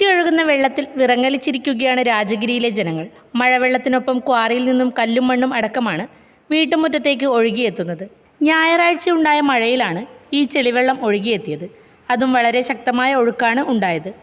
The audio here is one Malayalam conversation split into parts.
വെള്ളത്തിൽ വിറങ്ങലിച്ചിരിക്കുകയാണ് രാജഗിരിയിലെ ജനങ്ങൾ. മഴവെള്ളത്തിനൊപ്പം ക്വാറിയിൽ നിന്നും കല്ലും മണ്ണും അടക്കമാണ് വീട്ടുമുറ്റത്തേക്ക് ഒഴുകിയെത്തുന്നത്. ഞായറാഴ്ച ഉണ്ടായ മഴയിലാണ് ഈ ചെളിവെള്ളം ഒഴുകിയെത്തിയത്. അതും വളരെ ശക്തമായ ഒഴുക്കാണ് ഉണ്ടായത്.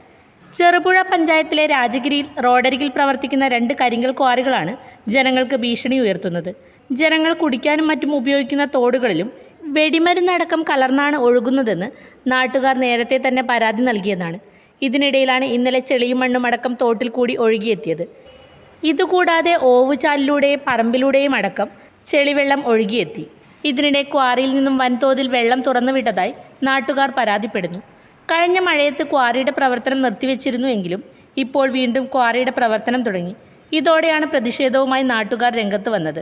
ചെറുപുഴ പഞ്ചായത്തിലെ രാജഗിരിയിൽ റോഡരികിൽ പ്രവർത്തിക്കുന്ന രണ്ട് കരിങ്കൽ ക്വാറികളാണ് ജനങ്ങൾക്ക് ഭീഷണി ഉയർത്തുന്നത്. ജനങ്ങൾ കുടിക്കാനും മറ്റും ഉപയോഗിക്കുന്ന തോടുകളിലും വെടിമരുന്നടക്കം കലർന്നാണ് ഒഴുകുന്നതെന്ന് നാട്ടുകാർ നേരത്തെ തന്നെ പരാതി നൽകിയതാണ്. ഇതിനിടയിലാണ് ഇന്നലെ ചെളിയും മണ്ണും അടക്കം തോട്ടിൽ കൂടി ഒഴുകിയെത്തിയത്. ഇതുകൂടാതെ ഓവുചാലിലൂടെയും പറമ്പിലൂടെയും അടക്കം ചെളിവെള്ളം ഒഴുകിയെത്തി. ഇതിനിടെ ക്വാറിയിൽ നിന്നും വൻതോതിൽ വെള്ളം തുറന്നുവിട്ടതായി നാട്ടുകാർ പരാതിപ്പെടുന്നു. കഴിഞ്ഞ മഴയത്ത് ക്വാറിയുടെ പ്രവർത്തനം നിർത്തിവെച്ചിരുന്നുവെങ്കിലും ഇപ്പോൾ വീണ്ടും ക്വാറിയുടെ പ്രവർത്തനം തുടങ്ങി. ഇതോടെയാണ് പ്രതിഷേധവുമായി നാട്ടുകാർ രംഗത്ത് വന്നത്.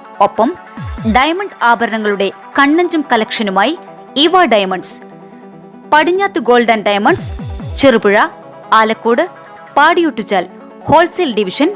ഒപ്പം ഡയമണ്ട് ആഭരണങ്ങളുടെ കണ്ണഞ്ചും കളക്ഷനുമായി ഇവ diamonds Padinjath gold and diamonds Cherupuzha Alakode Padiyottuchal wholesale division